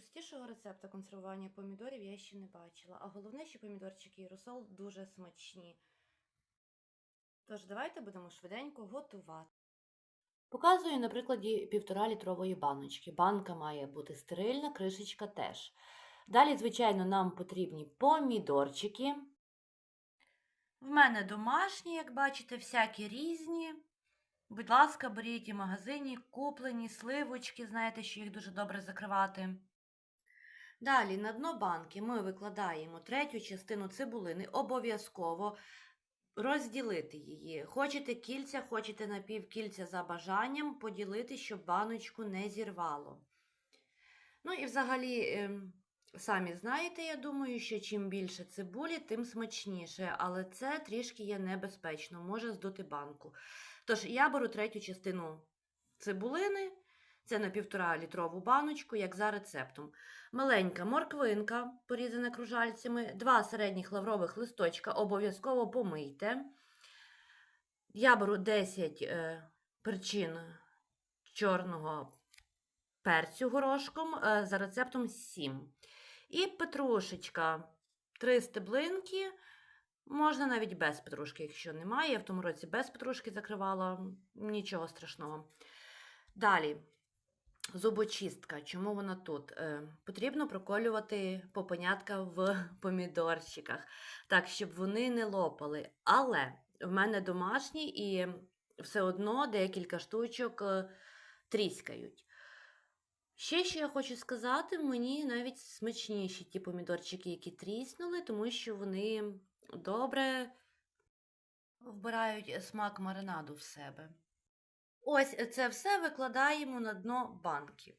Простішого рецепта консервування помідорів я ще не бачила, а головне, що помідорчики і розсол дуже смачні. Тож давайте будемо швиденько готувати. Показую на прикладі півтора літрової баночки. Банка має бути стерильна, кришечка теж. Далі, звичайно, нам потрібні помідорчики. В мене домашні, як бачите, всякі різні. Будь ласка, беріть і в магазині куплені сливочки, знаєте, що їх дуже добре закривати. Далі на дно банки ми викладаємо третю частину цибулини, обов'язково розділити її. Хочете кільця, хочете напівкільця за бажанням, поділити, щоб баночку не зірвало. Ну і взагалі, ем, самі знаєте, я думаю, що чим більше цибулі, тим смачніше, але це трішки є небезпечно, може здути банку. Тож я беру третю частину цибулини, це на півтора літрову баночку, як за рецептом. Маленька морквинка, порізана кружальцями, два середніх лаврових листочка обов'язково помийте. Я беру 10 е, перчин чорного перцю горошком е, за рецептом 7. І петрушечка, 3 стеблинки. Можна навіть без петрушки, якщо немає. Я в тому році без петрушки закривала, нічого страшного. Далі, зубочистка. Чому вона тут? Е, потрібно проколювати попенятка в помідорчиках, так, щоб вони не лопали. Але в мене домашні і все одно декілька штучок е, тріскають. Ще що я хочу сказати, мені навіть смачніші ті помідорчики, які тріснули, тому що вони добре вбирають смак маринаду в себе. Ось це все викладаємо на дно банки.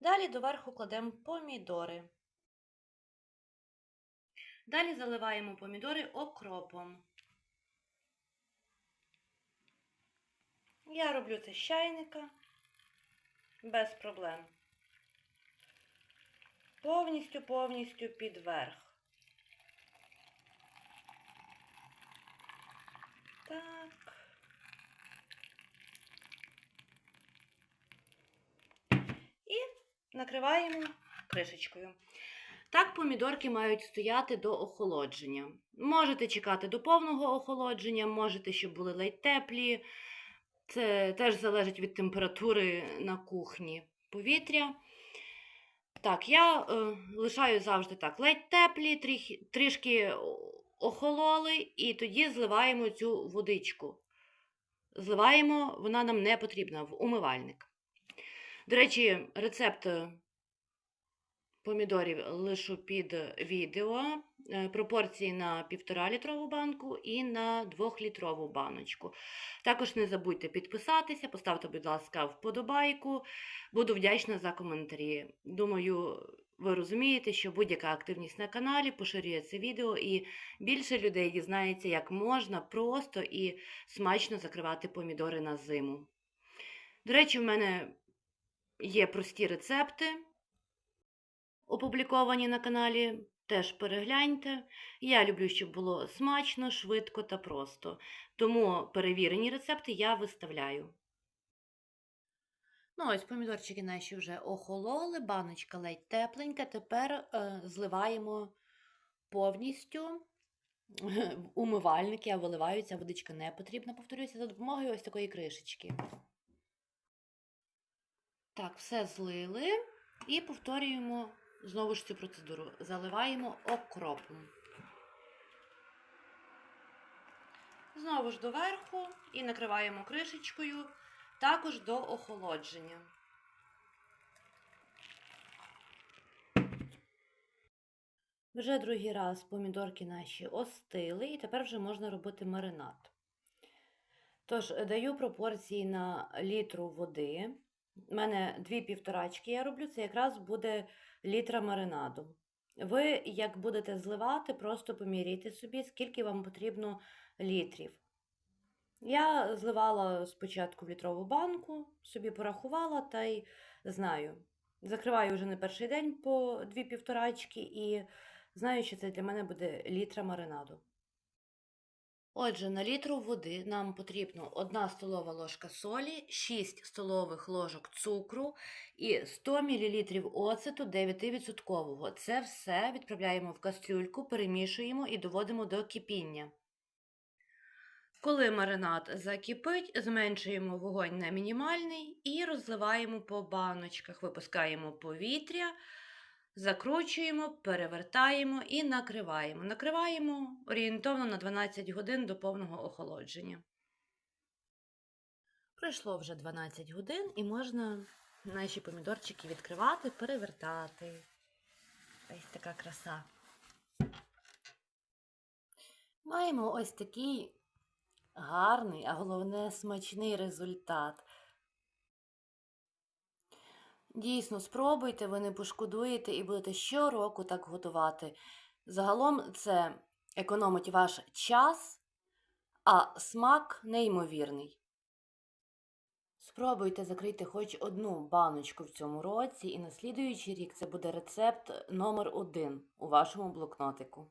Далі доверху кладемо помідори. Далі заливаємо помідори окропом. Я роблю це з чайника без проблем. Повністю, повністю під верх. Так. І накриваємо кришечкою. Так помідорки мають стояти до охолодження. Можете чекати до повного охолодження, можете, щоб були ледь теплі. Це теж залежить від температури на кухні повітря. Так, я е, лишаю завжди так, ледь теплі, тріх, трішки охололи, і тоді зливаємо цю водичку. Зливаємо, вона нам не потрібна в умивальник. До речі, рецепт помідорів лишу під відео. Е, Пропорції на 1,5 літрову банку і на 2-літрову баночку. Також не забудьте підписатися, поставте, будь ласка, вподобайку. Буду вдячна за коментарі. Думаю, ви розумієте, що будь-яка активність на каналі поширює це відео, і більше людей дізнається, як можна просто і смачно закривати помідори на зиму. До речі, в мене є прості рецепти опубліковані на каналі. Теж перегляньте. Я люблю, щоб було смачно, швидко та просто. Тому перевірені рецепти я виставляю. Ну, ось помідорчики наші вже охололи, баночка ледь тепленька. Тепер е, зливаємо повністю умивальники, а виливаю, водичка не потрібна, повторюся, за допомогою ось такої кришечки. Так, все злили і повторюємо знову ж цю процедуру. Заливаємо окропом. Знову ж доверху і накриваємо кришечкою, також до охолодження. Вже другий раз помідорки наші остили, і тепер вже можна робити маринад. Тож, даю пропорції на літру води. У мене дві півторачки я роблю, це якраз буде літра маринаду. Ви, як будете зливати, просто поміряйте собі, скільки вам потрібно літрів. Я зливала спочатку в літрову банку, собі порахувала та й знаю. Закриваю вже не перший день по дві півторачки і знаю, що це для мене буде літра маринаду. Отже, на літру води нам потрібно 1 столова ложка солі, 6 столових ложок цукру і 100 мл оцету 9%. Це все відправляємо в кастрюльку, перемішуємо і доводимо до кипіння. Коли маринад закипить, зменшуємо вогонь на мінімальний і розливаємо по баночках, випускаємо повітря, закручуємо, перевертаємо і накриваємо. Накриваємо орієнтовно на 12 годин до повного охолодження. Пройшло вже 12 годин і можна наші помідорчики відкривати, перевертати. Ось така краса. Маємо ось такий гарний, а головне смачний результат. Дійсно, спробуйте, ви не пошкодуєте і будете щороку так готувати. Загалом це економить ваш час, а смак неймовірний. Спробуйте закрити хоч одну баночку в цьому році, і на слідуючий рік це буде рецепт номер один у вашому блокнотику.